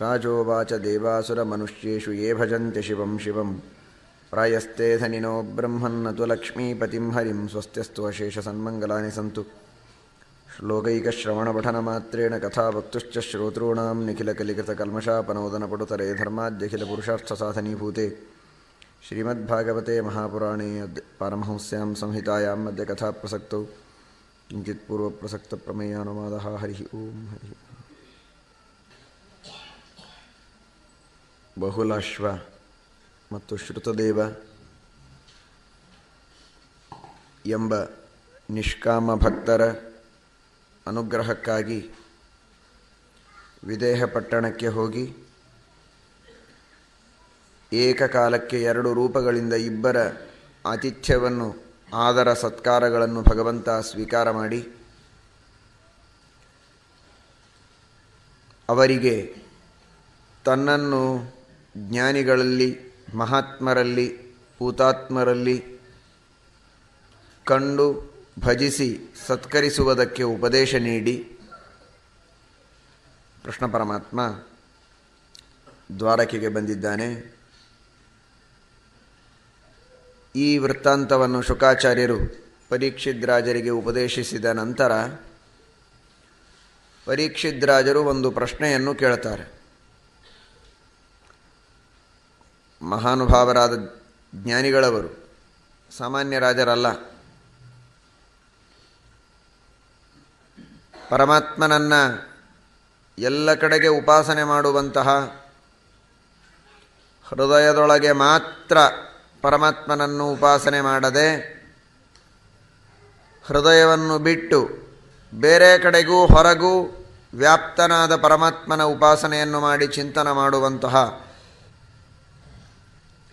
राजोवाच देवासुरमनुष्येषु ये भजन्ति शिवं शिवं प्रायस्ते धनिनो ब्रह्मन्न तु लक्ष्मीपतिं हरिं स्वस्त्यस्तु अशेषसन्मङ्गलानि सन्तु। श्लोकैकश्रवणपठनमात्रेण कथा वक्तुश्च श्रोतॄणां निखिलकलिकृतकल्मषापनोदनपटुतरे धर्माद्यखिलपुरुषार्थसाधनीभूते। श्रीमद्भागवते महापुराणे अद्य पारमहंस्यां संहितायां अद्य कथाप्रसक्तौ। किञ्चित् पूर्वप्रसक्तप्रमेयानुवादः। हरिः ओं हरिः ಬಹುಲಾಶ್ವ ಮತ್ತು ಶ್ರುತದೇವ ಎಂಬ ನಿಷ್ಕಾಮ ಭಕ್ತರ ಅನುಗ್ರಹಕ್ಕಾಗಿ ವಿದೇಹ ಪಟ್ಟಣಕ್ಕೆ ಹೋಗಿ ಏಕಕಾಲಕ್ಕೆ ಎರಡು ರೂಪಗಳಿಂದ ಇಬ್ಬರ ಆತಿಥ್ಯವನ್ನು, ಆದರ ಸತ್ಕಾರಗಳನ್ನು ಭಗವಂತ ಸ್ವೀಕಾರ ಮಾಡಿ ಅವರಿಗೆ ತನ್ನನ್ನು ಜ್ಞಾನಿಗಳಲ್ಲಿ, ಮಹಾತ್ಮರಲ್ಲಿ ಭೂತಾತ್ಮರಲ್ಲಿ ಕಂಡು ಭಜಿಸಿ ಸತ್ಕರಿಸುವುದಕ್ಕೆ ಉಪದೇಶ ನೀಡಿ. ಕೃಷ್ಣ ಪರಮಾತ್ಮ ದ್ವಾರಕೆಗೆ ಬಂದಿದ್ದಾನೆ. ಈ ವೃತ್ತಾಂತವನ್ನು ಶುಕಾಚಾರ್ಯರು ಪರೀಕ್ಷಿದ್ರಾಜರಿಗೆ ಉಪದೇಶಿಸಿದ ನಂತರ ಪರೀಕ್ಷಿದ್ರಾಜರು ಒಂದು ಪ್ರಶ್ನೆಯನ್ನು ಕೇಳ್ತಾರೆ. ಮಹಾನುಭಾವರಾದ ಜ್ಞಾನಿಗಳವರು, ಸಾಮಾನ್ಯ ರಾಜರಲ್ಲ. ಪರಮಾತ್ಮನನ್ನು ಎಲ್ಲ ಕಡೆಗೆ ಉಪಾಸನೆ ಮಾಡುವಂತಹ ಹೃದಯದೊಳಗೆ ಮಾತ್ರ ಪರಮಾತ್ಮನನ್ನು ಉಪಾಸನೆ ಮಾಡದೆ ಹೃದಯವನ್ನು ಬಿಟ್ಟು ಬೇರೆ ಕಡೆಗೂ ಹೊರಗೂ ವ್ಯಾಪ್ತನಾದ ಪರಮಾತ್ಮನ ಉಪಾಸನೆಯನ್ನು ಮಾಡಿ ಚಿಂತನ ಮಾಡುವಂತಹ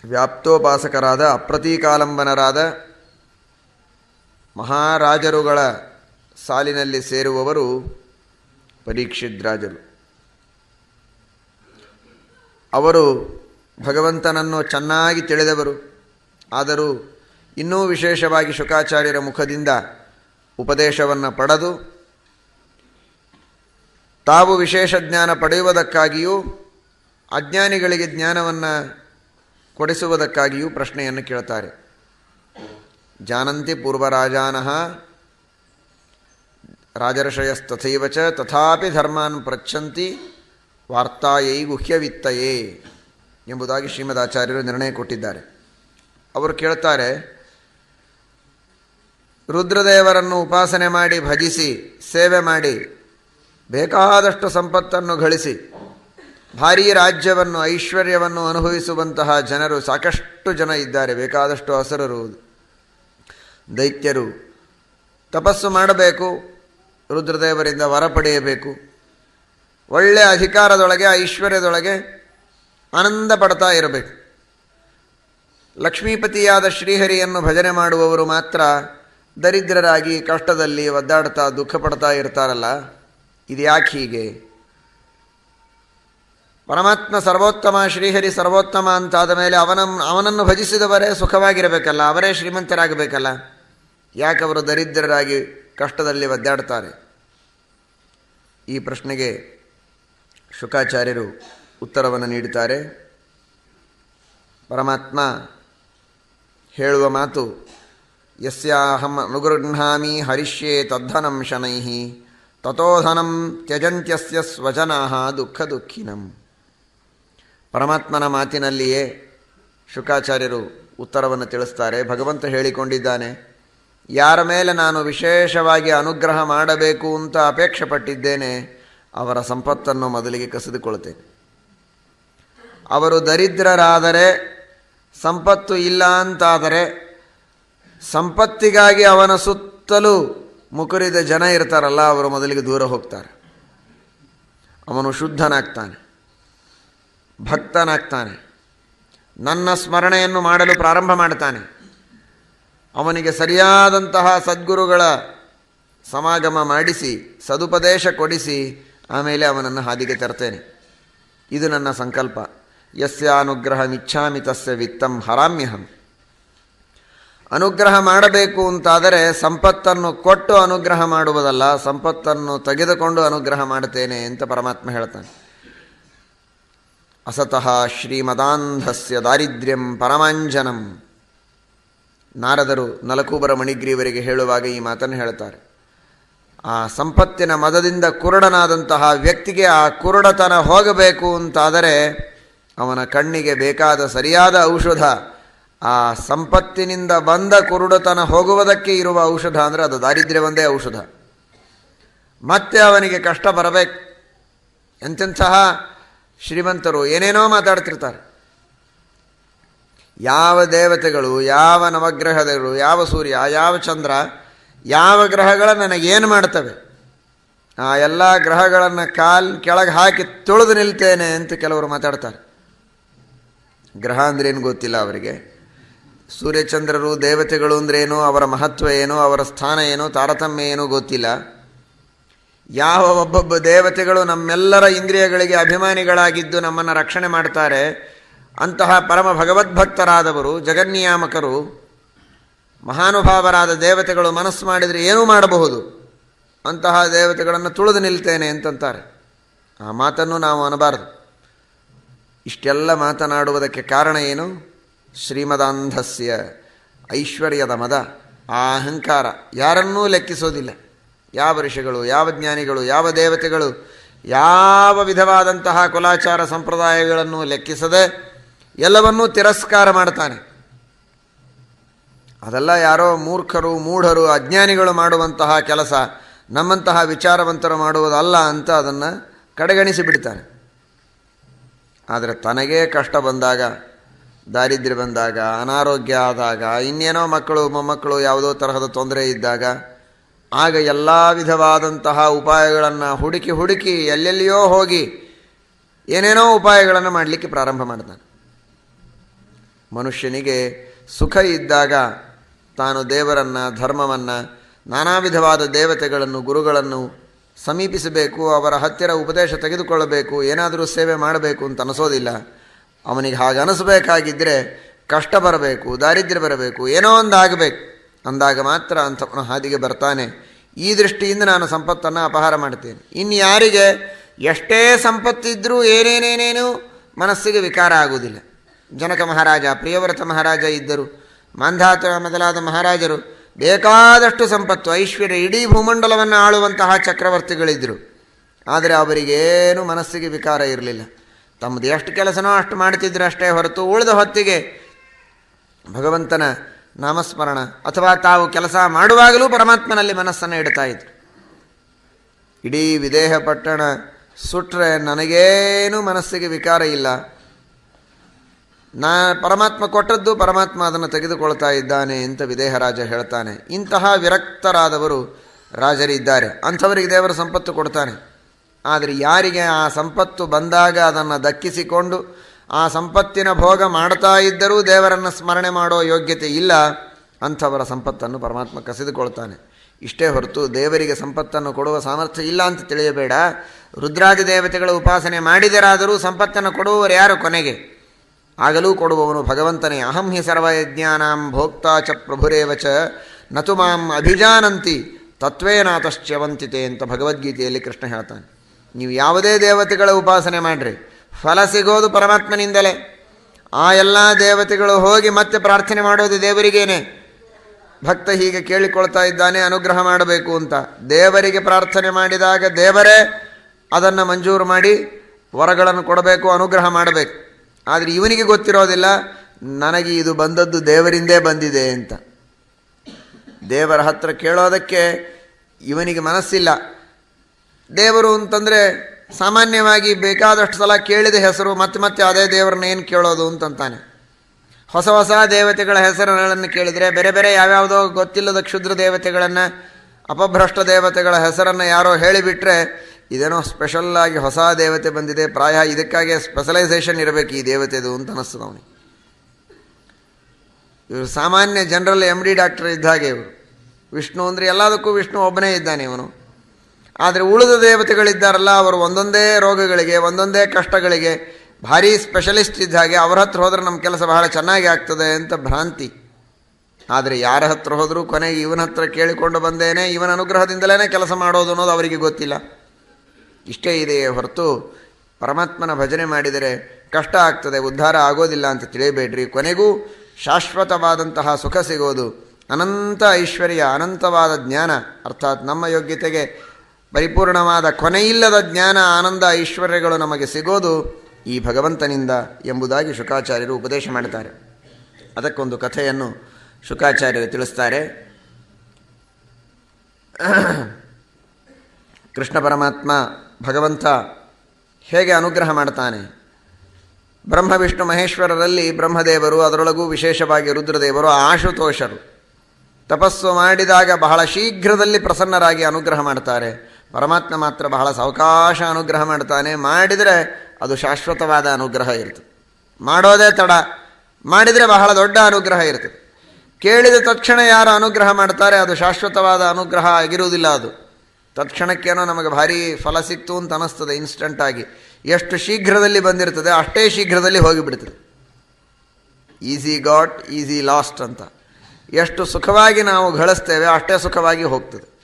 ವ್ಯಾಪ್ತೋಪಾಸಕರಾದ ಅಪ್ರತೀಕಾಲಂಬನರಾದ ಮಹಾರಾಜರುಗಳ ಸಾಲಿನಲ್ಲಿ ಸೇರುವವರು ಪರೀಕ್ಷಿದ್ರಾಜರು. ಅವರು ಭಗವಂತನನ್ನು ಚೆನ್ನಾಗಿ ತಿಳಿದವರು. ಆದರೂ ಇನ್ನೂ ವಿಶೇಷವಾಗಿ ಶುಕಾಚಾರ್ಯರ ಮುಖದಿಂದ ಉಪದೇಶವನ್ನು ಪಡೆದು, ತಾವು ವಿಶೇಷ ಜ್ಞಾನ ಪಡೆಯುವುದಕ್ಕಾಗಿಯೂ ಅಜ್ಞಾನಿಗಳಿಗೆ ಜ್ಞಾನವನ್ನು ಕೊಡಿಸುವುದಕ್ಕಾಗಿಯೂ ಪ್ರಶ್ನೆಯನ್ನು ಕೇಳ್ತಾರೆ ಜಾನಂತಿ ಪೂರ್ವರಾಜಾನಃ ರಾಜರ್ಷಯಸ್ತಥೈವ ಚ ತಥಾಪಿ ಧರ್ಮಾನ್ ಪ್ರಚ್ಛಂತಿ ವಾರ್ತಾಯೈ ಗುಹ್ಯವಿತ್ತಯೇ ಎಂಬುದಾಗಿ ಶ್ರೀಮದಾಚಾರ್ಯರು ನಿರ್ಣಯ ಕೊಟ್ಟಿದ್ದಾರೆ. ಅವರು ಕೇಳ್ತಾರೆ ರುದ್ರದೇವರನ್ನು ಉಪಾಸನೆ ಮಾಡಿ ಭಜಿಸಿ, ಸೇವೆ ಮಾಡಿ, ಬೇಕಾದಷ್ಟು ಸಂಪತ್ತನ್ನು ಗಳಿಸಿ ಭಾರೀ ರಾಜ್ಯವನ್ನು, ಐಶ್ವರ್ಯವನ್ನು ಅನುಭವಿಸುವಂತಹ ಜನರು ಸಾಕಷ್ಟು ಜನ ಇದ್ದಾರೆ. ಬೇಕಾದಷ್ಟು ಹಸರರು ದೈತ್ಯರು. ತಪಸ್ಸು ಮಾಡಬೇಕು, ರುದ್ರದೇವರಿಂದ ವರ ಪಡೆಯಬೇಕು. ಒಳ್ಳೆಯ ಅಧಿಕಾರದೊಳಗೆ, ಐಶ್ವರ್ಯದೊಳಗೆ ಆನಂದ ಪಡ್ತಾ ಇರಬೇಕು. ಲಕ್ಷ್ಮೀಪತಿಯಾದ ಶ್ರೀಹರಿಯನ್ನು ಭಜನೆ ಮಾಡುವವರು ಮಾತ್ರ ದರಿದ್ರರಾಗಿ ಕಷ್ಟದಲ್ಲಿ ಒದ್ದಾಡ್ತಾ ದುಃಖ ಪಡ್ತಾ ಇರ್ತಾರಲ್ಲ. ಇದು ಯಾಕೆ ಹೀಗೆ? ಪರಮಾತ್ಮ ಸರ್ವೋತ್ತಮ, ಶ್ರೀಹರಿ ಸರ್ವೋತ್ತಮ ಅಂತಾದ ಮೇಲೆ ಅವನ, ಅವನನ್ನು ಭಜಿಸಿದವರೇ ಸುಖವಾಗಿರಬೇಕಲ್ಲ, ಅವರೇ ಶ್ರೀಮಂತರಾಗಬೇಕಲ್ಲ? ಯಾಕೆ ಅವರು ದರಿದ್ರರಾಗಿ ಕಷ್ಟದಲ್ಲಿ ಒದ್ದಾಡ್ತಾರೆ? ಈ ಪ್ರಶ್ನೆಗೆ ಶುಕಾಚಾರ್ಯರು ಉತ್ತರವನ್ನು ನೀಡುತ್ತಾರೆ. ಪರಮಾತ್ಮ ಹೇಳುವ ಮಾತು, ಯಸ್ಯಾಹಂ ಅನುಗೃಹಾಮಿ ಹರಿಷ್ಯೇ ತದ್ಧನಂ ಶನೈ ತಥೋಧನಂ ತ್ಯಜಂತ್ಯಸ್ಯ ಸ್ವಜನಾ ದುಃಖ ದುಃಖಿನಂ ಪರಮಾತ್ಮನ ಮಾತಿನಲ್ಲಿಯೇ ಶುಕಾಚಾರ್ಯರು ಉತ್ತರವನ್ನು ತಿಳಿಸ್ತಾರೆ. ಭಗವಂತ ಹೇಳಿಕೊಂಡಿದ್ದಾನೆ, ಯಾರ ಮೇಲೆ ನಾನು ವಿಶೇಷವಾಗಿ ಅನುಗ್ರಹ ಮಾಡಬೇಕು ಅಂತ ಅಪೇಕ್ಷೆ ಪಟ್ಟಿದ್ದೇನೆ ಅವರ ಸಂಪತ್ತನ್ನು ಮೊದಲಿಗೆ ಕಸಿದುಕೊಳ್ತೇನೆ. ಅವರು ದರಿದ್ರರಾದರೆ ಸಂಪತ್ತು ಇಲ್ಲ ಅಂತಾದರೆ ಸಂಪತ್ತಿಗಾಗಿ ಅವನ ಸುತ್ತಲೂ ಮುಕುರಿದ ಜನ ಇರ್ತಾರಲ್ಲ, ಅವರು ಮೊದಲಿಗೆ ದೂರ ಹೋಗ್ತಾರೆ. ಅವನು ಶುದ್ಧನಾಗ್ತಾನೆ. ಭಕ್ತನಾಗ್ತಾನೆ. ನನ್ನ ಸ್ಮರಣೆಯನ್ನು ಮಾಡಲು ಪ್ರಾರಂಭ ಮಾಡ್ತಾನೆ. ಅವನಿಗೆ ಸರಿಯಾದಂತಹ ಸದ್ಗುರುಗಳ ಸಮಾಗಮ ಮಾಡಿಸಿ, ಸದುಪದೇಶ ಕೊಡಿಸಿ, ಆಮೇಲೆ ಅವನನ್ನು ಹಾದಿಗೆ ತರ್ತೇನೆ. ಇದು ನನ್ನ ಸಂಕಲ್ಪ. ಯಸ್ಯ ಅನುಗ್ರಹ ಇಚ್ಛಾಮಿ ತಸ್ಯ ವಿತ್ತಂ ಹರಾಮ್ಯಹಂ. ಅನುಗ್ರಹ ಮಾಡಬೇಕು ಅಂತಾದರೆ ಸಂಪತ್ತನ್ನು ಕೊಟ್ಟು ಅನುಗ್ರಹ ಮಾಡುವುದಲ್ಲ, ಸಂಪತ್ತನ್ನು ತೆಗೆದುಕೊಂಡು ಅನುಗ್ರಹ ಮಾಡುತ್ತೇನೆ ಅಂತ ಪರಮಾತ್ಮ ಹೇಳ್ತಾನೆ. ಅಸತಃ ಶ್ರೀಮದಾಂಧಸ್ಯ ದಾರಿದ್ರ್ಯಂ ಪರಮಾಂಜನಂ. ನಾರದರು ನಲಕೂಬರ ಮಣಿಗ್ರೀವರಿಗೆ ಹೇಳುವಾಗ ಈ ಮಾತನ್ನು ಹೇಳ್ತಾರೆ. ಆ ಸಂಪತ್ತಿನ ಮದದಿಂದ ಕುರುಡನಾದಂತಹ ವ್ಯಕ್ತಿಗೆ ಆ ಕುರುಡತನ ಹೋಗಬೇಕು ಅಂತಾದರೆ ಅವನ ಕಣ್ಣಿಗೆ ಬೇಕಾದ ಸರಿಯಾದ ಔಷಧ, ಆ ಸಂಪತ್ತಿನಿಂದ ಬಂದ ಕುರುಡತನ ಹೋಗುವುದಕ್ಕೆ ಇರುವ ಔಷಧ ಅಂದರೆ ಅದು ದಾರಿದ್ರ್ಯವೊಂದೇ ಔಷಧ. ಮತ್ತೆ ಅವನಿಗೆ ಕಷ್ಟ ಬರಬೇಕು. ಎಂತೆಂತಹ ಶ್ರೀಮಂತರು ಏನೇನೋ ಮಾತಾಡ್ತಿರ್ತಾರೆ. ಯಾವ ದೇವತೆಗಳು, ಯಾವ ನವಗ್ರಹಗಳು, ಯಾವ ಸೂರ್ಯ, ಯಾವ ಚಂದ್ರ, ಯಾವ ಗ್ರಹಗಳ ನನಗೇನು ಮಾಡ್ತವೆ? ಆ ಎಲ್ಲ ಗ್ರಹಗಳನ್ನು ಕಾಲ್ ಕೆಳಗೆ ಹಾಕಿ ತುಳಿದು ನಿಲ್ತೇನೆ ಅಂತ ಕೆಲವರು ಮಾತಾಡ್ತಾರೆ. ಗ್ರಹ ಅಂದ್ರೇನು ಗೊತ್ತಿಲ್ಲ ಅವರಿಗೆ. ಸೂರ್ಯಚಂದ್ರರು ದೇವತೆಗಳು ಅಂದ್ರೇನು, ಅವರ ಮಹತ್ವ ಏನು, ಅವರ ಸ್ಥಾನ ಏನು, ತಾರತಮ್ಯ ಏನು ಗೊತ್ತಿಲ್ಲ. ಯಾವ ಒಬ್ಬೊಬ್ಬ ದೇವತೆಗಳು ನಮ್ಮೆಲ್ಲರ ಇಂದ್ರಿಯಗಳಿಗೆ ಅಭಿಮಾನಿಗಳಾಗಿದ್ದು ನಮ್ಮನ್ನು ರಕ್ಷಣೆ ಮಾಡ್ತಾರೆ. ಅಂತಹ ಪರಮ ಭಗವದ್ಭಕ್ತರಾದವರು, ಜಗನ್ನಿಯಾಮಕರು, ಮಹಾನುಭಾವರಾದ ದೇವತೆಗಳು ಮನಸ್ಸು ಮಾಡಿದರೆ ಏನೂ ಮಾಡಬಹುದು. ಅಂತಹ ದೇವತೆಗಳನ್ನು ತುಳಿದು ನಿಲ್ತೇನೆ ಅಂತಂತಾರೆ. ಆ ಮಾತನ್ನು ನಾವು ಅನ್ನಬಾರದು ಇಷ್ಟೆಲ್ಲ ಮಾತನಾಡುವುದಕ್ಕೆ ಕಾರಣ ಏನು? ಶ್ರೀಮದಾಂಧಸ್ಯ ಐಶ್ವರ್ಯದ ಮದ, ಆ ಅಹಂಕಾರ ಯಾರನ್ನೂ ಲೆಕ್ಕಿಸೋದಿಲ್ಲ. ಯಾವ ಋಷಿಗಳು, ಯಾವ ಜ್ಞಾನಿಗಳು, ಯಾವ ದೇವತೆಗಳು, ಯಾವ ವಿಧವಾದಂತಹ ಕುಲಾಚಾರ ಸಂಪ್ರದಾಯಗಳನ್ನು ಲೆಕ್ಕಿಸದೆ ಎಲ್ಲವನ್ನೂ ತಿರಸ್ಕಾರ ಮಾಡ್ತಾನೆ. ಅದೆಲ್ಲ ಯಾರೋ ಮೂರ್ಖರು, ಮೂಢರು, ಅಜ್ಞಾನಿಗಳು ಮಾಡುವಂತಹ ಕೆಲಸ, ನಮ್ಮಂತಹ ವಿಚಾರವಂತರು ಮಾಡುವುದಲ್ಲ ಅಂತ ಅದನ್ನು ಕಡೆಗಣಿಸಿ ಬಿಡ್ತಾನೆ. ಆದರೆ ತನಗೇ ಕಷ್ಟ ಬಂದಾಗ, ದಾರಿದ್ರ್ಯ ಬಂದಾಗ, ಅನಾರೋಗ್ಯ ಆದಾಗ, ಇನ್ನೇನೋ ಮಕ್ಕಳು, ಮೊಮ್ಮಕ್ಕಳು ಯಾವುದೋ ತರಹದ ತೊಂದರೆ ಇದ್ದಾಗ ಆಗ ಎಲ್ಲ ವಿಧವಾದಂತಹ ಉಪಾಯಗಳನ್ನು ಹುಡುಕಿ ಹುಡುಕಿ ಎಲ್ಲೆಲ್ಲಿಯೋ ಹೋಗಿ ಏನೇನೋ ಉಪಾಯಗಳನ್ನು ಮಾಡಲಿಕ್ಕೆ ಪ್ರಾರಂಭ ಮಾಡ್ತಾನೆ. ಮನುಷ್ಯನಿಗೆ ಸುಖ ಇದ್ದಾಗ ತಾನು ದೇವರನ್ನು, ಧರ್ಮವನ್ನು, ನಾನಾ ವಿಧವಾದ ದೇವತೆಗಳನ್ನು, ಗುರುಗಳನ್ನು ಸಮೀಪಿಸಬೇಕು, ಅವರ ಹತ್ತಿರ ಉಪದೇಶ ತೆಗೆದುಕೊಳ್ಳಬೇಕು, ಏನಾದರೂ ಸೇವೆ ಮಾಡಬೇಕು ಅಂತ ಅನಿಸೋದಿಲ್ಲ. ಅವನಿಗೆ ಹಾಗೆ ಅನಿಸ್ಬೇಕಾಗಿದ್ದರೆ ಕಷ್ಟ ಬರಬೇಕು, ದಾರಿದ್ರ್ಯ ಬರಬೇಕು, ಏನೋ ಒಂದು ಆಗಬೇಕು ಅಂದಾಗ ಮಾತ್ರ ಅಂಥವನು ಹಾದಿಗೆ ಬರ್ತಾನೆ. ಈ ದೃಷ್ಟಿಯಿಂದ ನಾನು ಸಂಪತ್ತನ್ನು ಅಪಹಾರ ಮಾಡ್ತೇನೆ. ಇನ್ನು ಯಾರಿಗೆ ಎಷ್ಟೇ ಸಂಪತ್ತಿದ್ದರೂ ಏನೇನೇನೇನು ಮನಸ್ಸಿಗೆ ವಿಕಾರ ಆಗುವುದಿಲ್ಲ. ಜನಕ ಮಹಾರಾಜ, ಪ್ರಿಯವ್ರತ ಮಹಾರಾಜ ಇದ್ದರು. ಮಾಂಧಾತ ಮೊದಲಾದ ಮಹಾರಾಜರು ಬೇಕಾದಷ್ಟು ಸಂಪತ್ತು, ಐಶ್ವರ್ಯ, ಇಡೀ ಭೂಮಂಡಲವನ್ನು ಆಳುವಂತಹ ಚಕ್ರವರ್ತಿಗಳಿದ್ದರು ಆದರೆ ಅವರಿಗೇನು ಮನಸ್ಸಿಗೆ ವಿಕಾರ ಇರಲಿಲ್ಲ. ತಮ್ಮದು ಎಷ್ಟು ಕೆಲಸನೋ ಅಷ್ಟು ಮಾಡ್ತಿದ್ರು ಅಷ್ಟೇ ಹೊರತು ಉಳಿದ ಹೊತ್ತಿಗೆ ಭಗವಂತನ ನಾಮಸ್ಮರಣ ಅಥವಾ ತಾವು ಕೆಲಸ ಮಾಡುವಾಗಲೂ ಪರಮಾತ್ಮನಲ್ಲಿ ಮನಸ್ಸನ್ನು ಇಡ್ತಾ ಇದ್ರು ಇಡೀ ವಿದೇಹ ಪಟ್ಟಣ ಸುಟ್ಟರೆ ನನಗೇನು ಮನಸ್ಸಿಗೆ ವಿಕಾರ ಇಲ್ಲ. ನಾ ಪರಮಾತ್ಮ ಕೊಟ್ಟದ್ದು ಪರಮಾತ್ಮ ಅದನ್ನು ತೆಗೆದುಕೊಳ್ತಾ ಇದ್ದಾನೆ ಅಂತ ವಿದೇಹರಾಜ ಹೇಳ್ತಾನೆ. ಇಂತಹ ವಿರಕ್ತರಾದವರು ರಾಜರಿದ್ದಾರೆ ಅಂಥವರಿಗೆ ದೇವರ ಸಂಪತ್ತು ಕೊಡ್ತಾನೆ. ಆದರೆ ಯಾರಿಗೆ ಆ ಸಂಪತ್ತು ಬಂದಾಗ ಅದನ್ನು ದಕ್ಕಿಸಿಕೊಂಡು ಆ ಸಂಪತ್ತಿನ ಭೋಗ ಮಾಡ್ತಾ ಇದ್ದರೂ ದೇವರನ್ನು ಸ್ಮರಣೆ ಮಾಡೋ ಯೋಗ್ಯತೆ ಇಲ್ಲ, ಅಂಥವರ ಸಂಪತ್ತನ್ನು ಪರಮಾತ್ಮ ಕಸಿದುಕೊಳ್ತಾನೆ. ಇಷ್ಟೇ ಹೊರತು ದೇವರಿಗೆ ಸಂಪತ್ತನ್ನು ಕೊಡುವ ಸಾಮರ್ಥ್ಯ ಇಲ್ಲ ಅಂತ ತಿಳಿಯಬೇಡ. ರುದ್ರಾದಿ ದೇವತೆಗಳ ಉಪಾಸನೆ ಮಾಡಿದರಾದರೂ ಸಂಪತ್ತನ್ನು ಕೊಡುವವರು ಯಾರು ಕೊನೆಗೆ? ಆಗಲೂ ಕೊಡುವವನು ಭಗವಂತನೇ. ಅಹಂ ಹಿ ಸರ್ವಯಜ್ಞಾನಾಂ ಭೋಕ್ತಾ ಚ ಪ್ರಭುರೇವ ಚ ನತು ಮಾಂ ಅಭಿಜಾನಂತಿ ತತ್ವೇನಾತಶ್ಚ್ಯವಂತಿತೆ ಅಂತ ಭಗವದ್ಗೀತೆಯಲ್ಲಿ ಕೃಷ್ಣ ಹೇಳ್ತಾನೆ. ನೀವು ಯಾವುದೇ ದೇವತೆಗಳ ಉಪಾಸನೆ ಮಾಡಿರಿ. ಫಲ ಸಿಗೋದು ಪರಮಾತ್ಮನಿಂದಲೇ. ಆ ಎಲ್ಲ ದೇವತೆಗಳು ಹೋಗಿ ಮತ್ತೆ ಪ್ರಾರ್ಥನೆ ಮಾಡೋದು ದೇವರಿಗೇನೆ. ಭಕ್ತ ಹೀಗೆ ಕೇಳಿಕೊಳ್ತಾ ಇದ್ದಾನೆ, ಅನುಗ್ರಹ ಮಾಡಬೇಕು ಅಂತ. ದೇವರಿಗೆ ಪ್ರಾರ್ಥನೆ ಮಾಡಿದಾಗ ದೇವರೇ, ಅದನ್ನು ಮಂಜೂರು ಮಾಡಿ ವರಗಳನ್ನು ಕೊಡಬೇಕು, ಅನುಗ್ರಹ ಮಾಡಬೇಕು. ಆದರೆ ಇವನಿಗೆ ಗೊತ್ತಿರೋದಿಲ್ಲ, ನನಗೆ ಇದು ಬಂದದ್ದು ದೇವರಿಂದೇ ಬಂದಿದೆ ಅಂತ. ದೇವರ ಹತ್ರ ಕೇಳೋದಕ್ಕೆ ಇವನಿಗೆ ಮನಸ್ಸಿಲ್ಲ. ದೇವರು ಅಂತಂದರೆ ಸಾಮಾನ್ಯವಾಗಿ ಬೇಕಾದಷ್ಟು ಸಲ ಕೇಳಿದ ಹೆಸರು, ಮತ್ತೆ ಮತ್ತೆ ಅದೇ ದೇವರನ್ನ ಏನು ಕೇಳೋದು ಅಂತಂತಾನೆ. ಹೊಸ ಹೊಸ ದೇವತೆಗಳ ಹೆಸರುಗಳನ್ನು ಕೇಳಿದರೆ, ಬೇರೆ ಬೇರೆ ಯಾವ್ಯಾವುದೋ ಗೊತ್ತಿಲ್ಲದ ಕ್ಷುದ್ರ ದೇವತೆಗಳನ್ನು, ಅಪಭ್ರಷ್ಟ ದೇವತೆಗಳ ಹೆಸರನ್ನು ಯಾರೋ ಹೇಳಿಬಿಟ್ರೆ, ಇದೇನೋ ಸ್ಪೆಷಲ್ಲಾಗಿ ಹೊಸ ದೇವತೆ ಬಂದಿದೆ, ಪ್ರಾಯ ಇದಕ್ಕಾಗಿ ಸ್ಪೆಷಲೈಸೇಷನ್ ಇರಬೇಕು ಈ ದೇವತೆದು ಅಂತ ಅನ್ನಿಸ್ತದೆ ಅವನಿಗೆ. ಇವರು ಸಾಮಾನ್ಯ ಜನರಲ್ ಎಂ ಡಿ ಡಾಕ್ಟರ್ ಇದ್ದ ಹಾಗೆ ಇವರು. ವಿಷ್ಣು ಅಂದರೆ ಎಲ್ಲದಕ್ಕೂ ವಿಷ್ಣು ಒಬ್ಬನೇ ಇದ್ದಾನೆ ಇವನು. ಆದರೆ ಉಳಿದ ದೇವತೆಗಳಿದ್ದಾರಲ್ಲ, ಅವರು ಒಂದೊಂದೇ ರೋಗಗಳಿಗೆ, ಒಂದೊಂದೇ ಕಷ್ಟಗಳಿಗೆ, ಭಾರಿ ಸ್ಪೆಷಲಿಸ್ಟ್ ಇದ್ದ ಹಾಗೆ ಅವ್ರ ಹತ್ರ ಹೋದರೆ ನಮ್ಮ ಕೆಲಸ ಬಹಳ ಚೆನ್ನಾಗಿ ಆಗ್ತದೆ ಅಂತ ಭ್ರಾಂತಿ. ಆದರೆ ಯಾರ ಹತ್ರ ಹೋದರೂ ಕೊನೆಗೆ ಇವನ ಹತ್ರ ಕೇಳಿಕೊಂಡು ಬಂದೇನೆ, ಇವನ ಅನುಗ್ರಹದಿಂದಲೇ ಕೆಲಸ ಮಾಡೋದು ಅನ್ನೋದು ಅವರಿಗೆ ಗೊತ್ತಿಲ್ಲ. ಇಷ್ಟೇ ಇದೆಯೇ ಹೊರತು ಪರಮಾತ್ಮನ ಭಜನೆ ಮಾಡಿದರೆ ಕಷ್ಟ ಆಗ್ತದೆ, ಉದ್ಧಾರ ಆಗೋದಿಲ್ಲ ಅಂತ ತಿಳಿಯಬೇಡ್ರಿ. ಕೊನೆಗೂ ಶಾಶ್ವತವಾದಂತಹ ಸುಖ ಸಿಗೋದು ಅನಂತ ಐಶ್ವರ್ಯ, ಅನಂತವಾದ ಜ್ಞಾನ, ಅರ್ಥಾತ್ ನಮ್ಮ ಯೋಗ್ಯತೆಗೆ ಪರಿಪೂರ್ಣವಾದ ಕೊನೆಯಿಲ್ಲದ ಜ್ಞಾನ, ಆನಂದ, ಐಶ್ವರ್ಯಗಳು ನಮಗೆ ಸಿಗೋದು ಈ ಭಗವಂತನಿಂದ ಎಂಬುದಾಗಿ ಶುಕಾಚಾರ್ಯರು ಉಪದೇಶ ಮಾಡ್ತಾರೆ. ಅದಕ್ಕೊಂದು ಕಥೆಯನ್ನು ಶುಕಾಚಾರ್ಯರು ತಿಳಿಸ್ತಾರೆ. ಕೃಷ್ಣ ಪರಮಾತ್ಮ ಭಗವಂತ ಹೇಗೆ ಅನುಗ್ರಹ ಮಾಡ್ತಾನೆ? ಬ್ರಹ್ಮ, ವಿಷ್ಣು, ಮಹೇಶ್ವರರಲ್ಲಿ ಬ್ರಹ್ಮದೇವರು, ಅದರೊಳಗೂ ವಿಶೇಷವಾಗಿ ರುದ್ರದೇವರು, ಆಶುತೋಷರು. ತಪಸ್ಸು ಮಾಡಿದಾಗ ಬಹಳ ಶೀಘ್ರದಲ್ಲಿ ಪ್ರಸನ್ನರಾಗಿ ಅನುಗ್ರಹ ಮಾಡ್ತಾರೆ. ಪರಮಾತ್ಮ ಮಾತ್ರ ಬಹಳ ಸಾವಕಾಶ ಅನುಗ್ರಹ ಮಾಡ್ತಾನೆ. ಮಾಡಿದರೆ ಅದು ಶಾಶ್ವತವಾದ ಅನುಗ್ರಹ ಇರ್ತದೆ. ಮಾಡೋದೇ ತಡ. ಮಾಡಿದರೆ ಬಹಳ ದೊಡ್ಡ ಅನುಗ್ರಹ ಇರ್ತದೆ. ಕೇಳಿದ ತಕ್ಷಣ ಯಾರು ಅನುಗ್ರಹ ಮಾಡ್ತಾರೆ, ಅದು ಶಾಶ್ವತವಾದ ಅನುಗ್ರಹ ಆಗಿರುವುದಿಲ್ಲ ಅದು. ತತ್ಕ್ಷಣಕ್ಕೇನೋ ನಮಗೆ ಭಾರಿ ಫಲ ಸಿಕ್ತು ಅಂತ ಅನ್ನಿಸ್ತದೆ ಇನ್ಸ್ಟಂಟಾಗಿ ಎಷ್ಟು ಶೀಘ್ರದಲ್ಲಿ ಬಂದಿರ್ತದೆ, ಅಷ್ಟೇ ಶೀಘ್ರದಲ್ಲಿ ಹೋಗಿಬಿಡ್ತದೆ. ಈಸಿ ಗಾಟ್, ಈಸಿ ಲಾಸ್ಟ್ ಅಂತ. ಎಷ್ಟು ಸುಖವಾಗಿ ನಾವು ಗಳಿಸ್ತೇವೆ ಅಷ್ಟೇ ಸುಖವಾಗಿ ಹೋಗ್ತದೆ.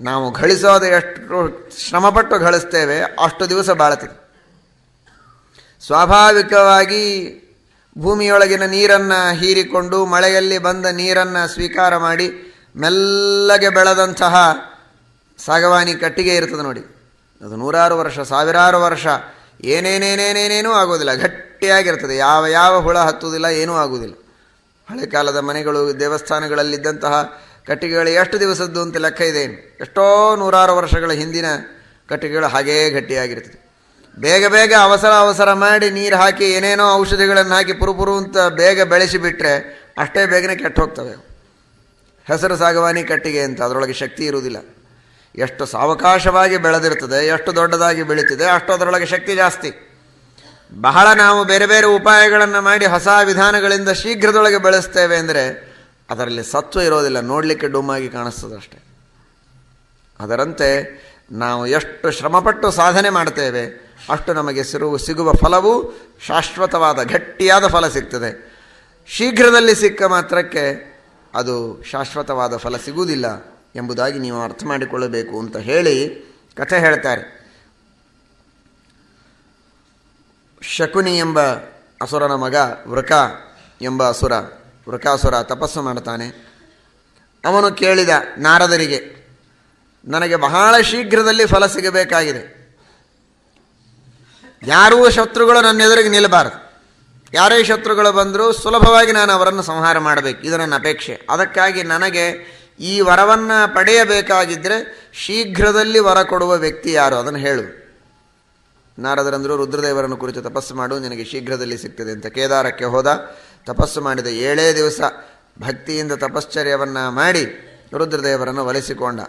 ನಾವು ಗಳಿಸೋದು ಎಷ್ಟು ಶ್ರಮಪಟ್ಟು ಗಳಿಸ್ತೇವೆ ಅಷ್ಟು ದಿವಸ ಬಾಳ್ತದೆ ಸ್ವಾಭಾವಿಕವಾಗಿ ಭೂಮಿಯೊಳಗಿನ ನೀರನ್ನು ಹೀರಿಕೊಂಡು ಮಳೆಯಲ್ಲಿ ಬಂದ ನೀರನ್ನು ಸ್ವೀಕಾರ ಮಾಡಿ ಮೆಲ್ಲಗೆ ಬೆಳೆದಂತಹ ಸಾಗವಾನಿ ಕಟ್ಟಿಗೆ ಇರ್ತದೆ ನೋಡಿ. ಅದು ನೂರಾರು ವರ್ಷ, ಸಾವಿರಾರು ವರ್ಷ ಏನೇನೇನೇನೇನೇನೂ ಆಗೋದಿಲ್ಲ, ಗಟ್ಟಿಯಾಗಿರ್ತದೆ. ಯಾವ ಯಾವ ಹುಳ ಹತ್ತುವುದಿಲ್ಲ, ಏನೂ ಆಗುವುದಿಲ್ಲ. ಹಳೆ ಕಾಲದ ಮನೆಗಳು, ದೇವಸ್ಥಾನಗಳಲ್ಲಿದ್ದಂತಹ ಕಟ್ಟಿಗೆಗಳು ಎಷ್ಟು ದಿವಸದ್ದು ಅಂತ ಲೆಕ್ಕ ಇದೆ. ಎಷ್ಟೋ ನೂರಾರು ವರ್ಷಗಳ ಹಿಂದಿನ ಕಟ್ಟಿಗೆಗಳು ಹಾಗೇ ಗಟ್ಟಿಯಾಗಿರ್ತದೆ ಬೇಗ ಬೇಗ ಅವಸರ ಅವಸರ ಮಾಡಿ ನೀರು ಹಾಕಿ ಏನೇನೋ ಔಷಧಿಗಳನ್ನು ಹಾಕಿ ಪುರುಪುರು ಅಂತ ಬೇಗ ಬೆಳೆಸಿಬಿಟ್ರೆ ಅಷ್ಟೇ ಬೇಗನೆ ಕೆಟ್ಟು ಹೋಗ್ತವೆ. ಹೆಸರು ಸಾಗವಾನಿ ಕಟ್ಟಿಗೆ ಅಂತ ಅದರೊಳಗೆ ಶಕ್ತಿ ಇರುವುದಿಲ್ಲ. ಎಷ್ಟು ಸಾವಕಾಶವಾಗಿ ಬೆಳೆದಿರ್ತದೆ ಎಷ್ಟು ದೊಡ್ಡದಾಗಿ ಬೆಳೀತದೆ, ಅಷ್ಟು ಅದರೊಳಗೆ ಶಕ್ತಿ ಜಾಸ್ತಿ. ಬಹಳ ನಾವು ಬೇರೆ ಬೇರೆ ಉಪಾಯಗಳನ್ನು ಮಾಡಿ ಹೊಸ ವಿಧಾನಗಳಿಂದ ಶೀಘ್ರದೊಳಗೆ ಬೆಳೆಸ್ತೇವೆ ಅಂದರೆ ಅದರಲ್ಲಿ ಸತ್ವ ಇರೋದಿಲ್ಲ, ನೋಡಲಿಕ್ಕೆ ಡುಮ್ಮಾಗಿ ಕಾಣಿಸ್ತದೆ ಅಷ್ಟೇ ಅದರಂತೆ ನಾವು ಎಷ್ಟು ಶ್ರಮಪಟ್ಟು ಸಾಧನೆ ಮಾಡ್ತೇವೆ, ಅಷ್ಟು ನಮಗೆ ಸಿರು, ಸಿಗುವ ಫಲವು ಶಾಶ್ವತವಾದ, ಗಟ್ಟಿಯಾದ ಫಲ ಸಿಗ್ತದೆ. ಶೀಘ್ರದಲ್ಲಿ ಸಿಕ್ಕ ಮಾತ್ರಕ್ಕೆ ಅದು ಶಾಶ್ವತವಾದ ಫಲ ಸಿಗುವುದಿಲ್ಲ ಎಂಬುದಾಗಿ ನೀವು ಅರ್ಥ ಮಾಡಿಕೊಳ್ಳಬೇಕು ಅಂತ ಹೇಳಿ ಕಥೆ ಹೇಳ್ತಾರೆ. ಶಕುನಿ ಎಂಬ ಅಸುರನ ಮಗ ವೃಕ ಎಂಬ ಅಸುರ ವೃಕಾಸುರ ತಪಸ್ಸು ಮಾಡ್ತಾನೆ ಅವನು ಕೇಳಿದ ನಾರದರಿಗೆ, ನನಗೆ ಬಹಳ ಶೀಘ್ರದಲ್ಲಿ ಫಲ ಸಿಗಬೇಕಾಗಿದೆ. ಯಾರೂ ಶತ್ರುಗಳು ನನ್ನ ಎದುರಿಗೆ ನಿಲ್ಲಬಾರದು. ಯಾರೇ ಶತ್ರುಗಳು ಬಂದರೂ ಸುಲಭವಾಗಿ ನಾನು ಅವರನ್ನು ಸಂಹಾರ ಮಾಡಬೇಕು. ಇದು ನನ್ನ ಅಪೇಕ್ಷೆ. ಅದಕ್ಕಾಗಿ ನನಗೆ ಈ ವರವನ್ನು ಪಡೆಯಬೇಕಾಗಿದ್ದರೆ ಶೀಘ್ರದಲ್ಲಿ ವರ ಕೊಡುವ ವ್ಯಕ್ತಿ ಯಾರು? ಅದನ್ನು ಹೇಳು. ನಾರದರಂದರು ರುದ್ರದೇವರನ್ನು ಕುರಿತು ತಪಸ್ಸು ಮಾಡು. ನಿನಗೆ ಶೀಘ್ರದಲ್ಲಿ ಸಿಗ್ತದೆ ಅಂತ ಕೇದಾರಕ್ಕೆ ಹೋದ. ತಪಸ್ಸು ಮಾಡಿದ ಏಳೇ ದಿವಸ ಭಕ್ತಿಯಿಂದ ತಪಶ್ಚರ್ಯವನ್ನು ಮಾಡಿ ರುದ್ರದೇವರನ್ನು ಒಲಿಸಿಕೊಂಡ